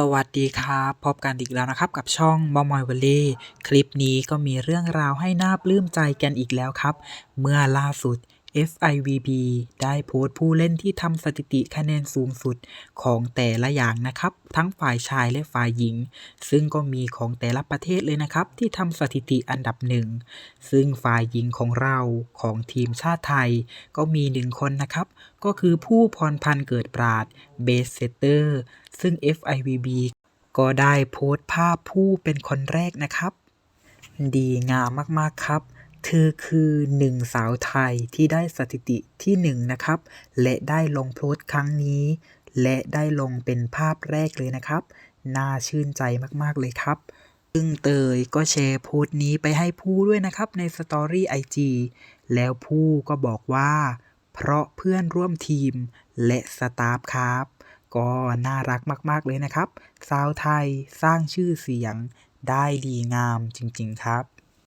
สวัสดีครับพบกันอีกแล้วนะครับ กับช่องบอมอยวันเล่คลิปนี้ก็มีเรื่องราวให้น่าปลื้มใจกันอีกแล้วครับ เมื่อล่าสุด FIVB ได้โพสต์ผู้เล่นที่ทำสถิติคะแนนสูงสุดของแต่ละอย่างนะครับ ทั้งฝ่ายชายและฝ่ายหญิง ซึ่งก็มีของแต่ละประเทศเลยนะครับ ที่ทำสถิติอันดับหนึ่งซึ่งฝ่ายหญิงของเราของทีมชาติไทย ก็มีหนึ่งคนนะครับ ก็คือผู้พรพันธ์เกิดปราดเบสเซเตอร์ ซึ่ง FIVB ก็ได้โพสต์ภาพผู้เป็นคนแรกนะครับ ดีงามมากๆครับ เธอคือหนึ่งสาวไทยที่ได้สถิติที่หนึ่งนะครับ และได้ลงโพสต์ครั้งนี้ และได้ลงเป็นภาพแรกเลยนะครับ น่าชื่นใจมากๆเลยครับซึ่งเตยก็แชร์โพสต์นี้ไปให้ผู้ด้วยนะครับในสตอรี่ไอจีแล้วผู้ก็บอกว่า เพราะเพื่อนร่วมทีมและสตาฟครับ ก็น่ารักมาก ๆ เลยนะครับ สาวไทยสร้างชื่อเสียงได้ดีงามจริง ๆ ครับ